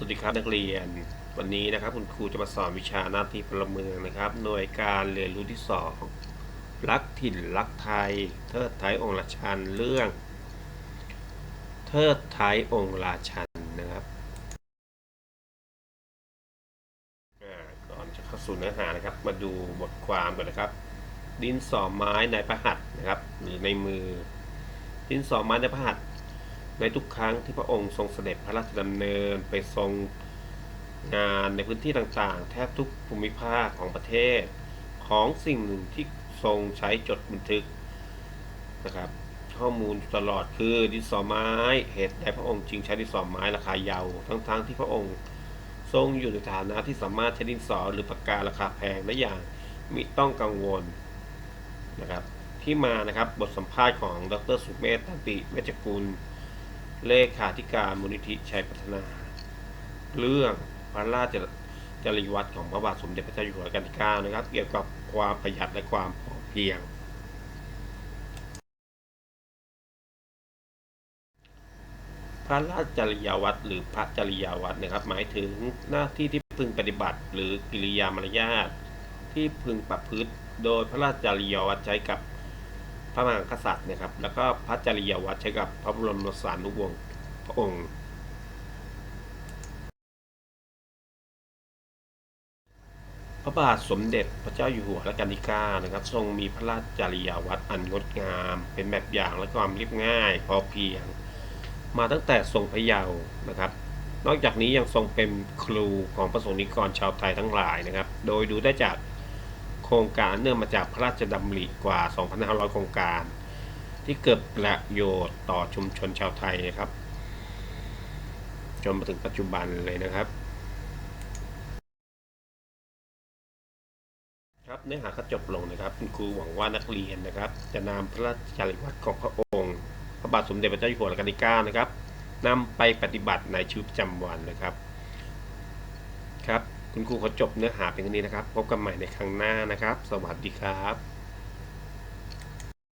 สวัสดีครับนักเรียน วันนี้นะครับคุณครูจะมาสอนวิชาหน้าที่พลเมืองนะครับ หน่วยการเรียนรู้ที่สองรักถิ่นรักไทย เทิดไทยองค์ราชันเรื่อง เทิดไทยองค์ราชันนะครับก่อนจะเข้าสู่เนื้อหานะครับ มาดูบทความก่อนนะครับ ดินสอไม้ในพระหัตนะครับ หรือในมือ ดินสอไม้ในพระหัต ในทุกครั้งที่พระองค์ทรงเสด็จพระราชดำเนินไปทรงงานในพื้นที่ต่างๆ แทบทุกภูมิภาคของประเทศ ของสิ่งหนึ่งที่ทรงใช้จดบันทึกนะครับข้อมูลตลอดคือดินสอไม้ เหตุใดพระองค์จึงใช้ดินสอไม้ราคาเยาวทั้งๆที่พระองค์ทรงอยู่ในฐานะที่สามารถใช้ดินสอหรือปากการาคาแพงได้อย่างมิต้องกังวลนะครับที่มานะครับบทสัมภาษณ์ของดรสุเมธตันติเวชกุล เลขาธิการมูลนิธิชัยพัฒนา เรื่องพระราชจริยวัตรของพระบาทสมเด็จพระเจ้าอยู่หัวรัชกาลที่9นะครับ เกี่ยวกับความประหยัดและความพอเพียง พระราชจริยวัตรหรือพระจริยวัตรนะครับ หมายถึงหน้าที่ที่พึงปฏิบัติ หรือกิริยามารยาทที่พึงประพฤติ โดยพระราชจริยวัตรใช้กับ พระมหากษัตริย์นะครับ แล้วก็พระจริยวัตรใช้กับพระบรมสารีวงศ์พระองค์พระบาทสมเด็จพระเจ้าอยู่หัวรัชกาลที่9นะครับ ทรงมีพระราชจริยวัตรอันงดงาม เป็นแบบอย่างและความเรียบง่าย พอเพียง มาตั้งแต่ทรงพระเยาว์นะครับ นอกจากนี้ยังทรงเป็นครูของประสงค์นิกรชาวไทยทั้งหลายนะครับ โดยดูได้จาก โครงการเนื่องมาจากพระราชดำริกว่า 2,500 โครงการ ที่เกิดประโยชน์ต่อชุมชนชาวไทยนะครับ จนมาถึงปัจจุบันเลยนะครับ ครับเนื้อหาก็จบลงนะครับ คุณครูหวังว่านักเรียนนะครับ จะนำพระราชจริยวัตรของพระองค์ พระบาทสมเด็จพระเจ้าอยู่หัวรัชกาลที่9นะครับนำไปปฏิบัติในชีวิตประจำวันนะครับครับ คุณครูขอจบเนื้อหาเพียงเท่านี้นะครับ พบกันใหม่ในครั้งหน้านะครับ สวัสดีครับ